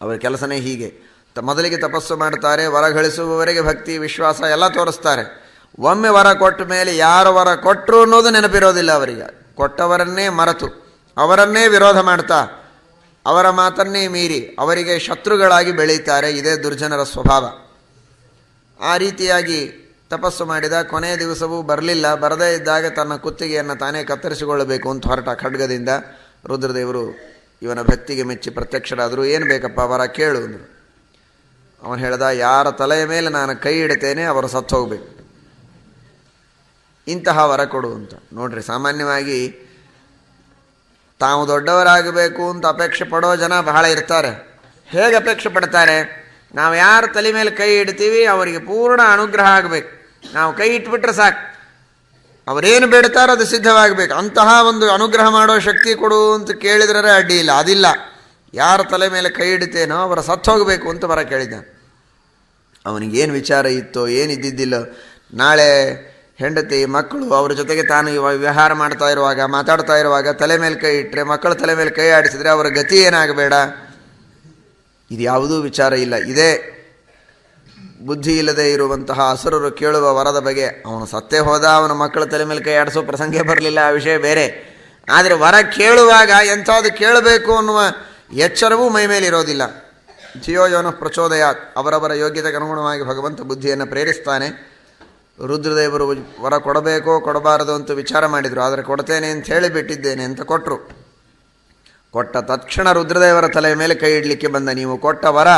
ಅವರ ಕೆಲಸನೇ ಹೀಗೆ. ತ ಮೊದಲಿಗೆ ತಪಸ್ಸು ಮಾಡ್ತಾರೆ, ವರ ಗಳಿಸುವವರೆಗೆ ಭಕ್ತಿ, ವಿಶ್ವಾಸ ಎಲ್ಲ ತೋರಿಸ್ತಾರೆ. ಒಮ್ಮೆ ವರ ಕೊಟ್ಟ ಮೇಲೆ ಯಾರು ವರ ಕೊಟ್ಟರು ಅನ್ನೋದು ನೆನಪಿರೋದಿಲ್ಲ ಅವರಿಗೆ. ಕೊಟ್ಟವರನ್ನೇ ಮರೆತು, ಅವರನ್ನೇ ವಿರೋಧ ಮಾಡ್ತಾ, ಅವರ ಮಾತನ್ನೇ ಮೀರಿ ಅವರಿಗೆ ಶತ್ರುಗಳಾಗಿ ಬೆಳೀತಾರೆ, ಇದೇ ದುರ್ಜನರ ಸ್ವಭಾವ. ಆ ರೀತಿಯಾಗಿ ತಪಸ್ಸು ಮಾಡಿದ, ಕೊನೆಯ ದಿವಸವೂ ಬರಲಿಲ್ಲ. ಬರದೇ ಇದ್ದಾಗ ತನ್ನ ಕುತ್ತಿಗೆಯನ್ನು ತಾನೇ ಕತ್ತರಿಸಿಕೊಳ್ಳಬೇಕು ಅಂತ ಹೊರಟ ಖಡ್ಗದಿಂದ ರುದ್ರದೇವರು ಇವನ ಭಕ್ತಿಗೆ ಮೆಚ್ಚಿ ಪ್ರತ್ಯಕ್ಷರಾದರು. ಏನು ಬೇಕಪ್ಪ, ವರ ಕೇಳು ಅಂದರು. ಅವನು ಹೇಳ್ದ, ಯಾರ ತಲೆಯ ಮೇಲೆ ನಾನು ಕೈ ಇಡ್ತೇನೆ, ಅವರು ಸತ್ತು ಹೋಗಬೇಕು. ಇಂತಹ ವರ ಕೊಡು ಅಂತ. ನೋಡ್ರಿ, ಸಾಮಾನ್ಯವಾಗಿ ತಾವು ದೊಡ್ಡವರಾಗಬೇಕು ಅಂತ ಅಪೇಕ್ಷೆ ಪಡೋ ಜನ ಬಹಳ ಇರ್ತಾರೆ. ಹೇಗೆ ಅಪೇಕ್ಷೆ ಪಡ್ತಾರೆ? ನಾವು ಯಾರ ತಲೆ ಮೇಲೆ ಕೈ ಇಡ್ತೀವಿ, ಅವರಿಗೆ ಪೂರ್ಣ ಅನುಗ್ರಹ ಆಗಬೇಕು. ನಾವು ಕೈ ಇಟ್ಬಿಟ್ರೆ ಸಾಕು. ಅವರೇನು ಬೇಡ್ತಾರೋ ಅದು ಸಿದ್ಧವಾಗಬೇಕು. ಅಂತಹ ಒಂದು ಅನುಗ್ರಹ ಮಾಡೋ ಶಕ್ತಿ ಕೊಡು ಅಂತ ಕೇಳಿದ್ರೆ ಅಡ್ಡಿ ಇಲ್ಲ ಅದಿಲ್ಲ. ಯಾರ ತಲೆ ಮೇಲೆ ಕೈ ಇಡ್ತೇನೋ ಅವರ ಸತ್ತು ಹೋಗಬೇಕು ಅಂತ ಬರ ಕೇಳಿದ್ದ. ಅವನಿಗೇನು ವಿಚಾರ ಇತ್ತೋ ಏನಿದ್ದಿದ್ದಿಲ್ಲ ನಾಳೆ ಹೆಂಡತಿ, ಮಕ್ಕಳು, ಅವ್ರ ಜೊತೆಗೆ ತಾನು ಇವಾಗ ವ್ಯವಹಾರ ಮಾಡ್ತಾ ಇರುವಾಗ, ಮಾತಾಡ್ತಾ ಇರುವಾಗ ತಲೆ ಮೇಲೆ ಕೈ ಇಟ್ಟರೆ ಮಕ್ಕಳ ತಲೆ ಮೇಲೆ ಕೈ ಆಡಿಸಿದ್ರೆ ಅವರ ಗತಿ ಏನಾಗಬೇಡ? ಇದು ಯಾವುದೂ ವಿಚಾರ ಇಲ್ಲ. ಇದೇ ಬುದ್ಧಿ ಇಲ್ಲದೆ ಇರುವಂತಹ ಅಸುರರು ಕೇಳುವ ವರದ ಬಗ್ಗೆ ಅವನು ಸತ್ತೇ ಹೋದ, ಅವನ ಮಕ್ಕಳ ತಲೆ ಮೇಲೆ ಕೈ ಆಡಿಸೋ ಪ್ರಸಂಗ ಬರಲಿಲ್ಲ, ಆ ವಿಷಯ ಬೇರೆ. ಆದರೆ ವರ ಕೇಳುವಾಗ ಎಂಥದ್ದು ಕೇಳಬೇಕು ಅನ್ನುವ ಎಚ್ಚರವೂ ಮೈ ಮೇಲೆ ಇರೋದಿಲ್ಲ. ಪ್ರಚೋದಯ ಅವರವರ ಯೋಗ್ಯತೆಗೆ ಅನುಗುಣವಾಗಿ ಭಗವಂತ ಬುದ್ಧಿಯನ್ನು ಪ್ರೇರಿಸ್ತಾನೆ. ರುದ್ರದೇವರು ವರ ಕೊಡಬೇಕೋ, ಕೊಡಬಾರದು ಅಂತ ವಿಚಾರ ಮಾಡಿದರು. ಆದರೆ ಕೊಡ್ತೇನೆ ಅಂತ ಹೇಳಿ ಬಿಟ್ಟಿದ್ದೇನೆ ಅಂತ ಕೊಟ್ಟರು ಕೊಟ್ಟ ತಕ್ಷಣ ರುದ್ರದೇವರ ತಲೆಯ ಮೇಲೆ ಕೈ ಇಡಲಿಕ್ಕೆ ಬಂದ, ನೀವು ಕೊಟ್ಟ ವರ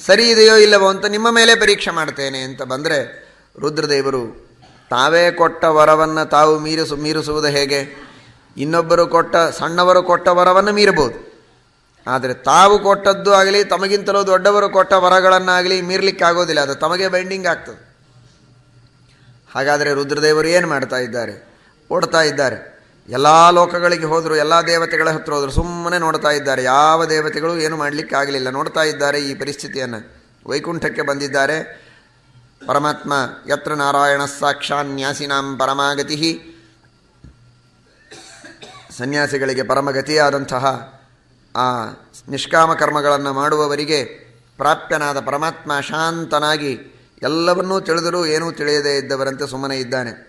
ಸರಿ ಇದೆಯೋ ಇಲ್ಲವೋ ಅಂತ ನಿಮ್ಮ ಮೇಲೆ ಪರೀಕ್ಷೆ ಮಾಡ್ತೇನೆ ಅಂತ ಬಂದರೆ ರುದ್ರದೇವರು, ತಾವೇ ಕೊಟ್ಟ ವರವನ್ನು ತಾವು ಮೀರಿಸು, ಮೀರಿಸುವುದು ಹೇಗೆ? ಇನ್ನೊಬ್ಬರು ಕೊಟ್ಟ, ಸಣ್ಣವರು ಕೊಟ್ಟ ವರವನ್ನು ಮೀರಬಹುದು. ಆದರೆ ತಾವು ಕೊಟ್ಟದ್ದು ಆಗಲಿ, ತಮಗಿಂತಲೂ ದೊಡ್ಡವರು ಕೊಟ್ಟ ವರಗಳನ್ನಾಗಲಿ ಮೀರ್ಲಿಕ್ಕೆ ಆಗೋದಿಲ್ಲ ಅದು ತಮಗೆ ಬೈಂಡಿಂಗ್ ಆಗ್ತದೆ. ಹಾಗಾದರೆ ರುದ್ರದೇವರು ಏನು ಮಾಡ್ತಾ ಇದ್ದಾರೆ? ಓಡ್ತಾ ಇದ್ದಾರೆ. ಎಲ್ಲ ಲೋಕಗಳಿಗೆ ಹೋದರು, ಎಲ್ಲ ದೇವತೆಗಳ ಹತ್ರ ಹೋದರು, ಸುಮ್ಮನೆ ನೋಡ್ತಾ ಇದ್ದಾರೆ. ಯಾವ ದೇವತೆಗಳು ಏನು ಮಾಡಲಿಕ್ಕೆ ಆಗಲಿಲ್ಲ. ನೋಡ್ತಾ ಇದ್ದಾರೆ ಈ ಪರಿಸ್ಥಿತಿಯನ್ನು. ವೈಕುಂಠಕ್ಕೆ ಬಂದಿದ್ದಾರೆ. ಪರಮಾತ್ಮ, ಯತ್ರ ನಾರಾಯಣ ಸಾಕ್ಷಾನ್ಯಾಸಿನಾಂ ಪರಮಾಗತಿ ಸನ್ಯಾಸಿಗಳಿಗೆ ಪರಮಗತಿಯಾದಂತಹ ಆ ನಿಷ್ಕಾಮ ಕರ್ಮಗಳನ್ನು ಮಾಡುವವರಿಗೆ ಪ್ರಾಪ್ಯನಾದ ಪರಮಾತ್ಮ ಶಾಂತನಾಗಿ ಎಲ್ಲವನ್ನೂ ತಿಳಿದರೂ ಏನೂ ತಿಳಿಯದೇ ಇದ್ದವರಂತೆ ಸುಮ್ಮನೆ ಇದ್ದಾನೆ.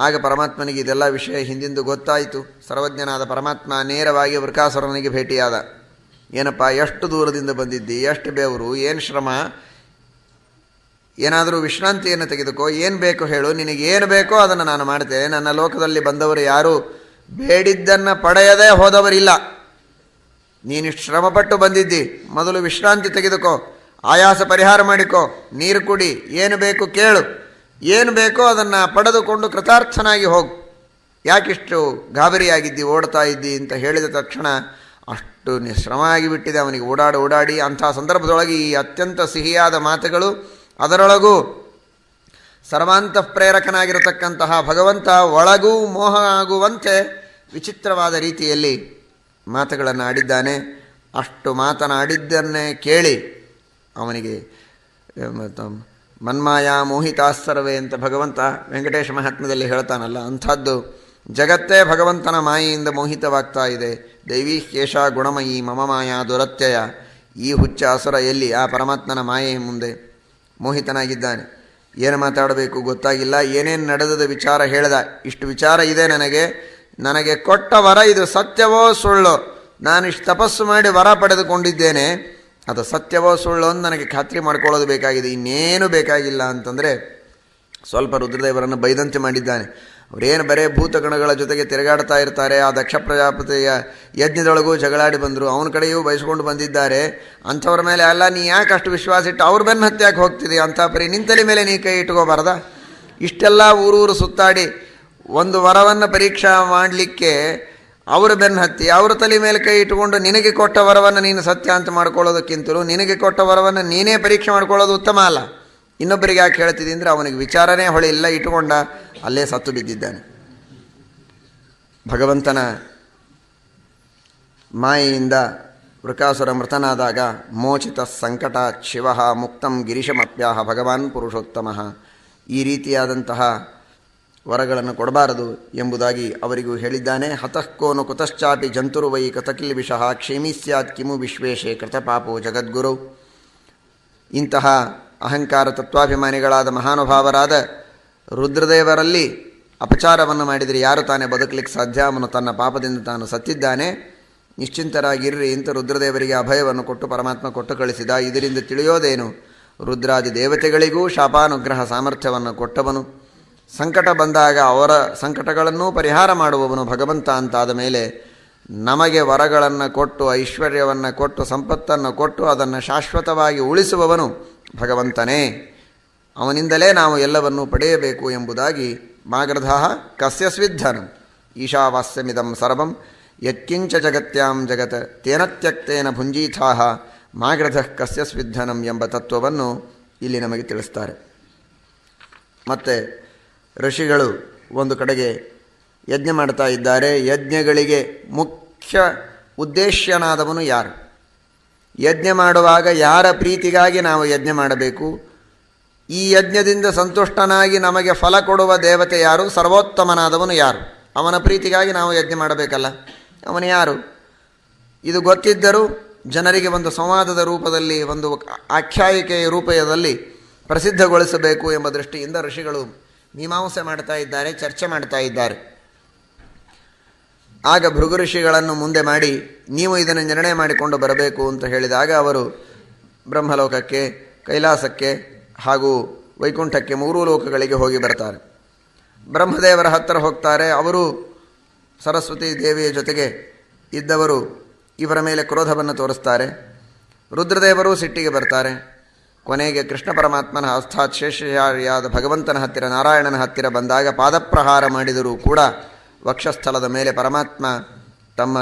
ಆಗ ಪರಮಾತ್ಮನಿಗೆ ಇದೆಲ್ಲ ವಿಷಯ ಹಿಂದಿಂದು ಗೊತ್ತಾಯಿತು. ಸರ್ವಜ್ಞನಾದ ಪರಮಾತ್ಮ ನೇರವಾಗಿ ವೃಕಾಸುರನಿಗೆ ಭೇಟಿಯಾದ. ಏನಪ್ಪ, ಎಷ್ಟು ದೂರದಿಂದ ಬಂದಿದ್ದಿ? ಎಷ್ಟು ಬೇವರು? ಏನು ಶ್ರಮ? ಏನಾದರೂ ವಿಶ್ರಾಂತಿಯನ್ನು ತೆಗೆದುಕೋ? ಏನು ಬೇಕು ಹೇಳು. ನಿನಗೆ ಏನು ಬೇಕೋ ಅದನ್ನು ನಾನು ಮಾಡ್ತೇನೆ. ನನ್ನ ಲೋಕದಲ್ಲಿ ಬಂದವರು ಯಾರೂ ಬೇಡಿದ್ದನ್ನು ಪಡೆಯದೇ ಹೋದವರಿಲ್ಲ. ನೀನಿಷ್ಟು ಶ್ರಮಪಟ್ಟು ಬಂದಿದ್ದಿ. ಮೊದಲು ವಿಶ್ರಾಂತಿ ತೆಗೆದುಕೋ. ಆಯಾಸ ಪರಿಹಾರ ಮಾಡಿಕೋ. ನೀರು ಕುಡಿ. ಏನು ಬೇಕು ಕೇಳು. ಏನು ಬೇಕೋ ಅದನ್ನು ಪಡೆದುಕೊಂಡು ಕೃತಾರ್ಥನಾಗಿ ಹೋಗು. ಯಾಕಿಷ್ಟು ಗಾಬರಿಯಾಗಿದ್ದಿ, ಓಡ್ತಾ ಇದ್ದಿ ಅಂತ ಹೇಳಿದ ತಕ್ಷಣ ಅಷ್ಟು ಶ್ರಮ ಆಗಿಬಿಟ್ಟಿದೆ ಅವನಿಗೆ. ಓಡಾಡಿ ಓಡಾಡಿ ಅಂಥ ಸಂದರ್ಭದೊಳಗೆ ಈ ಅತ್ಯಂತ ಸಿಹಿಯಾದ ಮಾತುಗಳು ಅದರೊಳಗೂ ಸರ್ವಾಂತ ಪ್ರೇರಕನಾಗಿರತಕ್ಕಂತಹ ಭಗವಂತ ಒಳಗೂ ಮೋಹ ಆಗುವಂತೆ ವಿಚಿತ್ರವಾದ ರೀತಿಯಲ್ಲಿ ಮಾತುಗಳನ್ನು ಆಡಿದ್ದಾನೆ. ಅಷ್ಟು ಮಾತನಾಡಿದ್ದನ್ನೇ ಕೇಳಿ ಅವನಿಗೆ ಮನ್ಮಾಯ ಮೋಹಿತಾಸ್ತರವೇ ಅಂತ ಭಗವಂತ ವೆಂಕಟೇಶ ಮಹಾತ್ಮದಲ್ಲಿ ಹೇಳ್ತಾನಲ್ಲ, ಅಂಥದ್ದು ಜಗತ್ತೇ ಭಗವಂತನ ಮಾಯೆಯಿಂದ ಮೋಹಿತವಾಗ್ತಾ ಇದೆ. ದೈವೀ ಕೇಶ ಗುಣಮಯಿ ಮಮ ಮಾಯಾ ದುರತ್ಯಯ. ಈ ಹುಚ್ಚ ಅಸುರ ಎಲ್ಲಿ? ಆ ಪರಮಾತ್ಮನ ಮಾಯೆಯ ಮುಂದೆ ಮೋಹಿತನಾಗಿದ್ದಾನೆ. ಏನು ಮಾತಾಡಬೇಕು ಗೊತ್ತಾಗಿಲ್ಲ. ಏನೇನು ನಡೆದದ ವಿಚಾರ ಹೇಳ್ದ? ಇಷ್ಟು ವಿಚಾರ ಇದೆ ನನಗೆ. ನನಗೆ ಕೊಟ್ಟ ವರ ಇದು ಸತ್ಯವೋ ಸುಳ್ಳೋ? ನಾನು ಇಷ್ಟು ತಪಸ್ಸು ಮಾಡಿ ವರ ಪಡೆದುಕೊಂಡಿದ್ದೇನೆ. ಅದು ಸತ್ಯವೋ ಸುಳ್ಳು ಅಂತ ನನಗೆ ಖಾತ್ರಿ ಮಾಡ್ಕೊಳ್ಳೋದು ಬೇಕಾಗಿದೆ. ಇನ್ನೇನು ಬೇಕಾಗಿಲ್ಲ ಅಂತಂದರೆ ಸ್ವಲ್ಪ ರುದ್ರದೇವರನ್ನು ಬೈದಂತೆ ಮಾಡಿದ್ದಾನೆ. ಅವರೇನು ಬರೇ ಭೂತಗಣಗಳ ಜೊತೆಗೆ ತಿರುಗಾಡ್ತಾ ಇರ್ತಾರೆ. ಆ ದಕ್ಷ ಪ್ರಜಾಪತಿಯ ಯಜ್ಞದೊಳಗೂ ಜಗಳಾಡಿ ಬಂದರು. ಅವನ ಕಡೆಯೂ ಬಯಸ್ಕೊಂಡು ಬಂದಿದ್ದಾರೆ. ಅಂಥವ್ರ ಮೇಲೆ ಅಲ್ಲ, ನೀ ಯಾಕೆ ಅಷ್ಟು ವಿಶ್ವಾಸ ಇಟ್ಟು ಅವ್ರ ಬೆನ್ನು ಹತ್ಯಾಕೆ ಹೋಗ್ತಿದೆ ಅಂಥ ಪರಿ ನಿಂತಲಿ ಮೇಲೆ ನೀ ಕೈ ಇಟ್ಕೋಬಾರ್ದ? ಇಷ್ಟೆಲ್ಲ ಊರೂರು ಸುತ್ತಾಡಿ ಒಂದು ವರವನ್ನು ಪರೀಕ್ಷಾ ಮಾಡಲಿಕ್ಕೆ ಅವರ ಬೆನ್ನು ಹತ್ತಿ, ಅವರ ತಲೆ ಮೇಲೆ ಕೈ ಇಟ್ಟುಕೊಂಡು, ನಿನಗೆ ಕೊಟ್ಟ ವರವನ್ನು ನೀನು ಸತ್ಯ ಅಂತ ಮಾಡ್ಕೊಳ್ಳೋದಕ್ಕಿಂತಲೂ ನಿನಗೆ ಕೊಟ್ಟ ವರವನ್ನು ನೀನೇ ಪರೀಕ್ಷೆ ಮಾಡ್ಕೊಳ್ಳೋದು ಉತ್ತಮ ಅಲ್ಲ. ಇನ್ನೊಬ್ಬರಿಗೆ ಯಾಕೆ ಹೇಳ್ತಿದ್ದಿ ಅಂದರೆ ಅವನಿಗೆ ವಿಚಾರನೇ ಇಲ್ಲ, ಇಟ್ಟುಕೊಂಡ ಅಲ್ಲೇ ಸತ್ತು ಬಿದ್ದಿದ್ದಾನೆ. ಭಗವಂತನ ಮಾಯೆಯಿಂದ ವೃಕಾಸುರ ಮೃತನಾದಾಗ ಮೋಚಿತ ಸಂಕಟ ಶಿವ ಮುಕ್ತಂ ಗಿರೀಶಮಪ್ಯಾಹ ಭಗವಾನ್ ಪುರುಷೋತ್ತಮ. ಈ ರೀತಿಯಾದಂತಹ ವರಗಳನ್ನು ಕೊಡಬಾರದು ಎಂಬುದಾಗಿ ಅವರಿಗೂ ಹೇಳಿದ್ದಾನೆ. ಹತಃಕೋನು ಕುತಶ್ಚಾಪಿ ಜಂತುರುವೈ ಕಥಕಿಲ್ ವಿಷಃ ಕ್ಷೇಮಿ ಸ್ಯಾತ್ ಕಿಮು ವಿಶ್ವೇಶೆ ಕೃತಪಾಪು ಜಗದ್ಗುರು. ಇಂತಹ ಅಹಂಕಾರ ತತ್ವಾಭಿಮಾನಿಗಳಾದ ಮಹಾನುಭಾವರಾದ ರುದ್ರದೇವರಲ್ಲಿ ಅಪಚಾರವನ್ನು ಮಾಡಿದರೆ ಯಾರು ತಾನೇ ಬದುಕಲಿಕ್ಕೆ ಸಾಧ್ಯ? ಅವನು ತನ್ನ ಪಾಪದಿಂದ ತಾನು ಸತ್ತಿದ್ದಾನೆ. ನಿಶ್ಚಿಂತರಾಗಿರ್ರಿ ಅಂತ ರುದ್ರದೇವರಿಗೆ ಅಭಯವನ್ನು ಕೊಟ್ಟು ಪರಮಾತ್ಮ ಕೊಟ್ಟು ಕಳಿಸಿದ. ಇದರಿಂದ ತಿಳಿಯೋದೇನು? ರುದ್ರಾದಿ ದೇವತೆಗಳಿಗೂ ಶಾಪಾನುಗ್ರಹ ಸಾಮರ್ಥ್ಯವನ್ನು ಕೊಟ್ಟವನು. ಸಂಕಟ ಬಂದಾಗ ಅವರ ಸಂಕಟಗಳನ್ನೂ ಪರಿಹಾರ ಮಾಡುವವನು ಭಗವಂತ ಅಂತಾದ ಮೇಲೆ ನಮಗೆ ವರಗಳನ್ನು ಕೊಟ್ಟು, ಐಶ್ವರ್ಯವನ್ನು ಕೊಟ್ಟು, ಸಂಪತ್ತನ್ನು ಕೊಟ್ಟು ಅದನ್ನು ಶಾಶ್ವತವಾಗಿ ಉಳಿಸುವವನು ಭಗವಂತನೇ. ಅವನಿಂದಲೇ ನಾವು ಎಲ್ಲವನ್ನೂ ಪಡೆಯಬೇಕು ಎಂಬುದಾಗಿ ಮಾಗ್ರಧ ಕಸ್ಯ ಸ್ವಿಧನಂ ಈಶಾವಾಸ್ಯಮಿದಂ ಸರ್ವಂ ಯತ್ಕಿಂಚ ಜಗತ್ಯಾಂ ಜಗತ್ ತೇನ ತ್ಯಕ್ತೇನ ಭುಂಜೀಥಾಹ ಮಾಗ್ರಧ ಕಸ್ಯ ಸ್ವಿಧನಂ ಎಂಬ ತತ್ವವನ್ನು ಇಲ್ಲಿ ನಮಗೆ ತಿಳಿಸ್ತಾರೆ. ಮತ್ತು ಋಷಿಗಳು ಒಂದು ಕಡೆಗೆ ಯಜ್ಞ ಮಾಡ್ತಾ ಇದ್ದಾರೆ. ಯಜ್ಞಗಳಿಗೆ ಮುಖ್ಯ ಉದ್ದೇಶನಾದವನು ಯಾರು? ಯಜ್ಞ ಮಾಡುವಾಗ ಯಾರ ಪ್ರೀತಿಗಾಗಿ ನಾವು ಯಜ್ಞ ಮಾಡಬೇಕು? ಈ ಯಜ್ಞದಿಂದ ಸಂತುಷ್ಟನಾಗಿ ನಮಗೆ ಫಲ ಕೊಡುವ ದೇವತೆ ಯಾರು? ಸರ್ವೋತ್ತಮನಾದವನು ಯಾರು? ಅವನ ಪ್ರೀತಿಗಾಗಿ ನಾವು ಯಜ್ಞ ಮಾಡಬೇಕಲ್ಲ. ಅವನು ಯಾರು? ಇದು ಗೊತ್ತಿದ್ದರೂ ಜನರಿಗೆ ಒಂದು ಸಂವಾದದ ರೂಪದಲ್ಲಿ, ಒಂದು ಆಖ್ಯಾಯಿಕೆಯ ರೂಪದಲ್ಲಿ ಪ್ರಸಿದ್ಧಗೊಳಿಸಬೇಕು ಎಂಬ ದೃಷ್ಟಿಯಿಂದ ಋಷಿಗಳು ಮೀಮಾಂಸೆ ಮಾಡ್ತಾ ಇದ್ದಾರೆ, ಚರ್ಚೆ ಮಾಡ್ತಾ ಇದ್ದಾರೆ. ಆಗ ಭೃಗು ಋಷಿಗಳನ್ನು ಮುಂದೆ ಮಾಡಿ, ನೀವು ಇದನ್ನು ನಿರ್ಣಯ ಮಾಡಿಕೊಂಡು ಬರಬೇಕು ಅಂತ ಹೇಳಿದಾಗ ಅವರು ಬ್ರಹ್ಮಲೋಕಕ್ಕೆ, ಕೈಲಾಸಕ್ಕೆ ಹಾಗೂ ವೈಕುಂಠಕ್ಕೆ ಮೂರೂ ಲೋಕಗಳಿಗೆ ಹೋಗಿ ಬರ್ತಾರೆ. ಬ್ರಹ್ಮದೇವರ ಹತ್ತಿರ ಹೋಗ್ತಾರೆ. ಅವರು ಸರಸ್ವತಿ ದೇವಿಯ ಜೊತೆಗೆ ಇದ್ದವರು ಇವರ ಮೇಲೆ ಕ್ರೋಧವನ್ನು ತೋರಿಸ್ತಾರೆ. ರುದ್ರದೇವರು ಸಿಟ್ಟಿಗೆ ಬರ್ತಾರೆ. ಕೊನೆಗೆ ಕೃಷ್ಣ ಪರಮಾತ್ಮನ ಅರ್ಥಾತ್ ಶೇಷಾರ್ಯಾದ ಭಗವಂತನ ಹತ್ತಿರ, ನಾರಾಯಣನ ಹತ್ತಿರ ಬಂದಾಗ ಪಾದಪ್ರಹಾರ ಮಾಡಿದರೂ ಕೂಡ ವಕ್ಷಸ್ಥಲದ ಮೇಲೆ ಪರಮಾತ್ಮ ತಮ್ಮ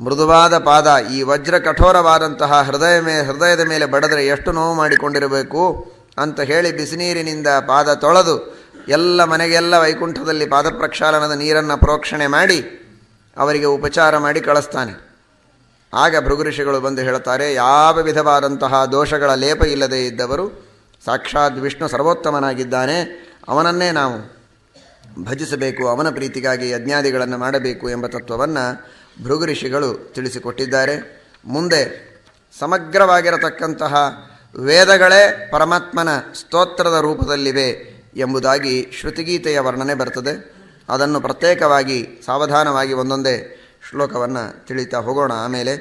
ಮೃದುವಾದ ಪಾದ, ಈ ವಜ್ರ ಕಠೋರವಾದಂತಹ ಹೃದಯ ಮೇ, ಹೃದಯದ ಮೇಲೆ ಬಡದರೆ ಎಷ್ಟು ನೋವು ಮಾಡಿಕೊಂಡಿರಬೇಕು ಅಂತ ಹೇಳಿ ಬಿಸಿನೀರಿನಿಂದ ಪಾದ ತೊಳೆದು ಎಲ್ಲ ಮನೆಗೆಲ್ಲ ವೈಕುಂಠದಲ್ಲಿ ಪಾದ ಪ್ರಕ್ಷಾಲನದ ನೀರನ್ನು ಪ್ರೋಕ್ಷಣೆ ಮಾಡಿ ಅವರಿಗೆ ಉಪಚಾರ ಮಾಡಿ ಕಳಿಸ್ತಾನೆ. ಆಗ ಭೃಗುಋಷಿಗಳು ಬಂದು ಹೇಳ್ತಾರೆ ಯಾವ ವಿಧವಾದಂತಹ ದೋಷಗಳ ಲೇಪ ಇಲ್ಲದೇ ಇದ್ದವರು, ಸಾಕ್ಷಾತ್ ವಿಷ್ಣು ಸರ್ವೋತ್ತಮನಾಗಿದ್ದಾನೆ, ಅವನನ್ನೇ ನಾವು ಭಜಿಸಬೇಕು, ಅವನ ಪ್ರೀತಿಗಾಗಿ ಯಜ್ಞಾದಿಗಳನ್ನು ಮಾಡಬೇಕು ಎಂಬ ತತ್ವವನ್ನು ಭೃಗುಋಷಿಗಳು ತಿಳಿಸಿಕೊಟ್ಟಿದ್ದಾರೆ. ಮುಂದೆ ಸಮಗ್ರವಾಗಿರತಕ್ಕಂತಹ ವೇದಗಳೇ ಪರಮಾತ್ಮನ ಸ್ತೋತ್ರದ ರೂಪದಲ್ಲಿವೆ ಎಂಬುದಾಗಿ ಶ್ರುತಿಗೀತೆಯ ವರ್ಣನೆ ಬರ್ತದೆ. ಅದನ್ನು ಪ್ರತ್ಯೇಕವಾಗಿ ಸಾವಧಾನವಾಗಿ ಒಂದೊಂದೇ ಶ್ಲೋಕವನ್ನು ತಿಳಿತಾ ಹೋಗೋಣ ಆಮೇಲೆ.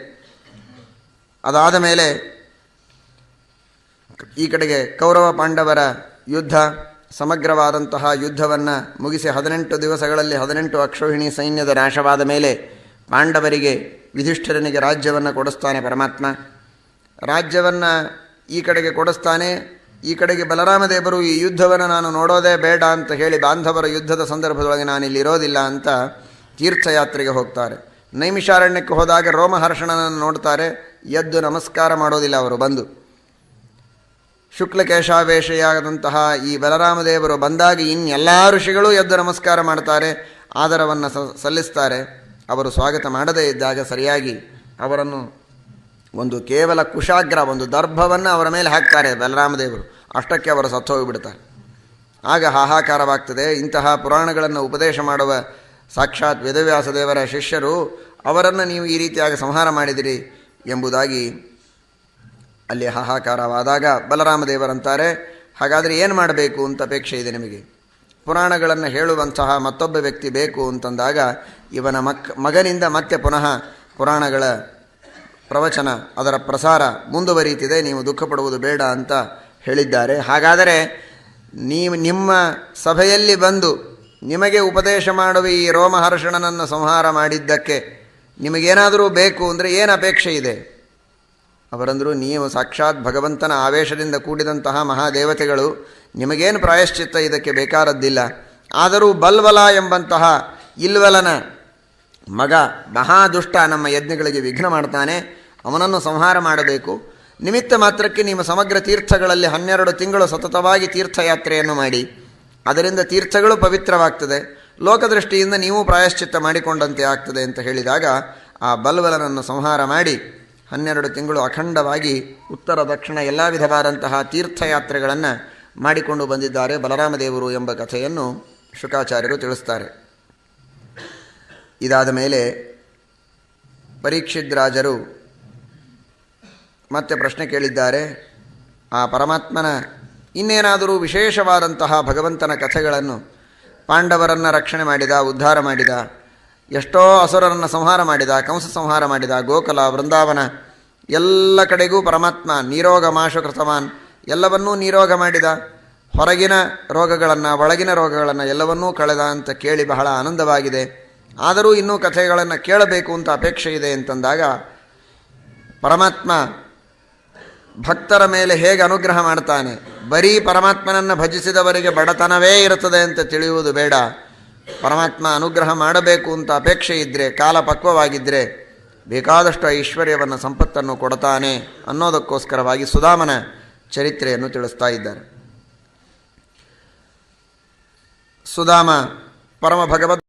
ಅದಾದ ಮೇಲೆ ಈ ಕಡೆಗೆ ಕೌರವ ಪಾಂಡವರ ಯುದ್ಧ, ಸಮಗ್ರವಾದಂತಹ ಯುದ್ಧವನ್ನು ಮುಗಿಸಿ ಹದಿನೆಂಟು ದಿವಸಗಳಲ್ಲಿ ಹದಿನೆಂಟು ಅಕ್ಷೋಹಿಣಿ ಸೈನ್ಯದ ನಾಶವಾದ ಮೇಲೆ ಪಾಂಡವರಿಗೆ ವಿಧಿಷ್ಠರನಿಗೆ ರಾಜ್ಯವನ್ನು ಕೊಡಿಸ್ತಾನೆ ಪರಮಾತ್ಮ. ರಾಜ್ಯವನ್ನು ಈ ಕಡೆಗೆ ಕೊಡಿಸ್ತಾನೆ, ಈ ಕಡೆಗೆ ಬಲರಾಮದೇವರು ಈ ಯುದ್ಧವನ್ನು ನಾನು ನೋಡೋದೇ ಬೇಡ ಅಂತ ಹೇಳಿ ಬಾಂಧವರ ಯುದ್ಧದ ಸಂದರ್ಭದೊಳಗೆ ನಾನಿಲ್ಲಿರೋದಿಲ್ಲ ಅಂತ ತೀರ್ಥಯಾತ್ರೆಗೆ ಹೋಗ್ತಾರೆ. ನೈಮಿಷಾರಣ್ಯಕ್ಕೆ ಹೋದಾಗ ರೋಮಹರ್ಷಣನನ್ನು ನೋಡ್ತಾರೆ, ಎದ್ದು ನಮಸ್ಕಾರ ಮಾಡೋದಿಲ್ಲ ಅವರು, ಬಂದು. ಶುಕ್ಲಕೇಶಾವೇಶೆಯಾದಂತಹ ಈ ಬಲರಾಮದೇವರು ಬಂದಾಗ ಇನ್ನೆಲ್ಲ ಋಷಿಗಳು ಎದ್ದು ನಮಸ್ಕಾರ ಮಾಡ್ತಾರೆ, ಆದರವನ್ನು ಸಲ್ಲಿಸ್ತಾರೆ. ಅವರು ಸ್ವಾಗತ ಮಾಡದೇ ಇದ್ದಾಗ ಸರಿಯಾಗಿ ಅವರನ್ನು ಒಂದು ಕೇವಲ ಕುಶಾಗ್ರ, ಒಂದು ದರ್ಭವನ್ನು ಅವರ ಮೇಲೆ ಹಾಕ್ತಾರೆ ಬಲರಾಮದೇವರು. ಅಷ್ಟಕ್ಕೆ ಅವರು ಸತ್ತೋಗಿಬಿಡ್ತಾರೆ. ಆಗ ಹಾಹಾಕಾರವಾಗ್ತದೆ. ಇಂತಹ ಪುರಾಣಗಳನ್ನು ಉಪದೇಶ ಮಾಡುವ ಸಾಕ್ಷಾತ್ ವೇದವ್ಯಾಸ ದೇವರ ಶಿಷ್ಯರು ಅವರನ್ನು ನೀವು ಈ ರೀತಿಯಾಗಿ ಸಂಹಾರ ಮಾಡಿದಿರಿ ಎಂಬುದಾಗಿ ಅಲ್ಲಿ ಹಾಹಾಕಾರವಾದಾಗ ಬಲರಾಮದೇವರಂತಾರೆ, ಹಾಗಾದರೆ ಏನು ಮಾಡಬೇಕು ಅಂತ ಅಪೇಕ್ಷೆ ಇದೆ ನಿಮಗೆ? ಪುರಾಣಗಳನ್ನು ಹೇಳುವಂತಹ ಮತ್ತೊಬ್ಬ ವ್ಯಕ್ತಿ ಬೇಕು ಅಂತಂದಾಗ ಇವನ ಮಕ್, ಮಗನಿಂದ ಮತ್ತೆ ಪುನಃ ಪುರಾಣಗಳ ಪ್ರವಚನ, ಅದರ ಪ್ರಸಾರ ಮುಂದುವರಿಯುತ್ತಿದೆ, ನೀವು ದುಃಖ ಪಡುವುದು ಬೇಡ ಅಂತ ಹೇಳಿದ್ದಾರೆ. ಹಾಗಾದರೆ ನೀವು ನಿಮ್ಮ ಸಭೆಯಲ್ಲಿ ಬಂದು ನಿಮಗೆ ಉಪದೇಶ ಮಾಡುವ ಈ ರೋಮಹರ್ಷಣನನ್ನು ಸಂಹಾರ ಮಾಡಿದ್ದಕ್ಕೆ. ನಿಮಗೇನಾದರೂ ಬೇಕು ಅಂದರೆ ಏನು ಅಪೇಕ್ಷೆ ಇದೆ? ಅವರಂದರು, ನೀವು ಸಾಕ್ಷಾತ್ ಭಗವಂತನ ಆವೇಶದಿಂದ ಕೂಡಿದಂತಹ ಮಹಾದೇವತೆಗಳು, ನಿಮಗೇನು ಪ್ರಾಯಶ್ಚಿತ್ತ ಇದಕ್ಕೆ ಬೇಕಾರದ್ದಿಲ್ಲ ಆದರೂ ಬಲ್ವಲ ಎಂಬಂತಹ ಇಲ್ವಲನ ಮಗ, ಮಹಾದುಷ್ಟ ನಮ್ಮ ಯಜ್ಞಗಳಿಗೆ ವಿಘ್ನ ಮಾಡ್ತಾನೆ, ಅವನನ್ನು ಸಂಹಾರ ಮಾಡಬೇಕು. ನಿಮಿತ್ತ ಮಾತ್ರಕ್ಕೆ ನಿಮ್ಮ ಸಮಗ್ರ ತೀರ್ಥಗಳಲ್ಲಿ ಹನ್ನೆರಡು ತಿಂಗಳು ಸತತವಾಗಿ ತೀರ್ಥಯಾತ್ರೆಯನ್ನು ಮಾಡಿ. ಅದರಿಂದ ತೀರ್ಥಗಳು ಪವಿತ್ರವಾಗ್ತದೆ. ಲೋಕದೃಷ್ಟಿಯಿಂದ ನೀವು ಪ್ರಾಯಶ್ಚಿತ್ತ ಮಾಡಿಕೊಂಡಂತೆ ಆಗ್ತದೆ ಅಂತ ಹೇಳಿದಾಗ ಆ ಬಲ್ವಲನನ್ನು ಸಂಹಾರ ಮಾಡಿ ಹನ್ನೆರಡು ತಿಂಗಳು ಅಖಂಡವಾಗಿ ಉತ್ತರ ದಕ್ಷಿಣ ಎಲ್ಲ ವಿಧವಾದಂತಹ ತೀರ್ಥಯಾತ್ರೆಗಳನ್ನು ಮಾಡಿಕೊಂಡು ಬಂದಿದ್ದಾರೆ ಬಲರಾಮದೇವರು ಎಂಬ ಕಥೆಯನ್ನು ಶುಕಾಚಾರ್ಯರು ತಿಳಿಸ್ತಾರೆ. ಇದಾದ ಮೇಲೆ ಪರೀಕ್ಷಿದ್ರಾಜರು ಮತ್ತೆ ಪ್ರಶ್ನೆ ಕೇಳಿದ್ದಾರೆ. ಆ ಪರಮಾತ್ಮನ ಇನ್ನೇನಾದರೂ ವಿಶೇಷವಾದಂತಹ ಭಗವಂತನ ಕಥೆಗಳನ್ನು ಪಾಂಡವರನ್ನು ರಕ್ಷಣೆ ಮಾಡಿದ, ಉದ್ಧಾರ ಮಾಡಿದ, ಎಷ್ಟೋ ಅಸುರರನ್ನು ಸಂಹಾರ ಮಾಡಿದ, ಕಂಸ ಸಂಹಾರ ಮಾಡಿದ, ಗೋಕಲ, ವೃಂದಾವನ, ಎಲ್ಲ ಕಡೆಗೂ ಪರಮಾತ್ಮ, ನೀರೋಗ, ಮಾಶು, ಕೃತವಾನ್, ಎಲ್ಲವನ್ನೂ ನೀರೋಗ ಮಾಡಿದ. ಹೊರಗಿನ ರೋಗಗಳನ್ನು, ಒಳಗಿನ ರೋಗಗಳನ್ನು ಎಲ್ಲವನ್ನೂ ಕಳೆದ ಅಂತ ಕೇಳಿ ಬಹಳ ಆನಂದವಾಗಿದೆ. ಆದರೂ ಇನ್ನೂ ಕಥೆಗಳನ್ನು ಕೇಳಬೇಕು ಅಂತ ಅಪೇಕ್ಷೆ ಇದೆ ಅಂತಂದಾಗ ಪರಮಾತ್ಮ ಭಕ್ತರ ಮೇಲೆ ಹೇಗೆ ಅನುಗ್ರಹ ಮಾಡ್ತಾನೆ? ಬರೀ ಪರಮಾತ್ಮನನ್ನು ಭಜಿಸಿದವರಿಗೆ ಬಡತನವೇ ಇರುತ್ತದೆ ಅಂತ ತಿಳಿಯುವುದು ಬೇಡ. ಪರಮಾತ್ಮ ಅನುಗ್ರಹ ಮಾಡಬೇಕು ಅಂತ ಅಪೇಕ್ಷೆ ಇದ್ದರೆ ಕಾಲ ಪಕ್ವವಾಗಿದ್ದರೆ ಬೇಕಾದಷ್ಟು ಐಶ್ವರ್ಯವನ್ನು, ಸಂಪತ್ತನ್ನು ಕೊಡ್ತಾನೆ ಅನ್ನೋದಕ್ಕೋಸ್ಕರವಾಗಿ ಸುಧಾಮನ ಚರಿತ್ರೆಯನ್ನು ತಿಳಿಸ್ತಾ ಇದ್ದಾರೆ. ಸುಧಾಮ ಪರಮ ಭಗವದ್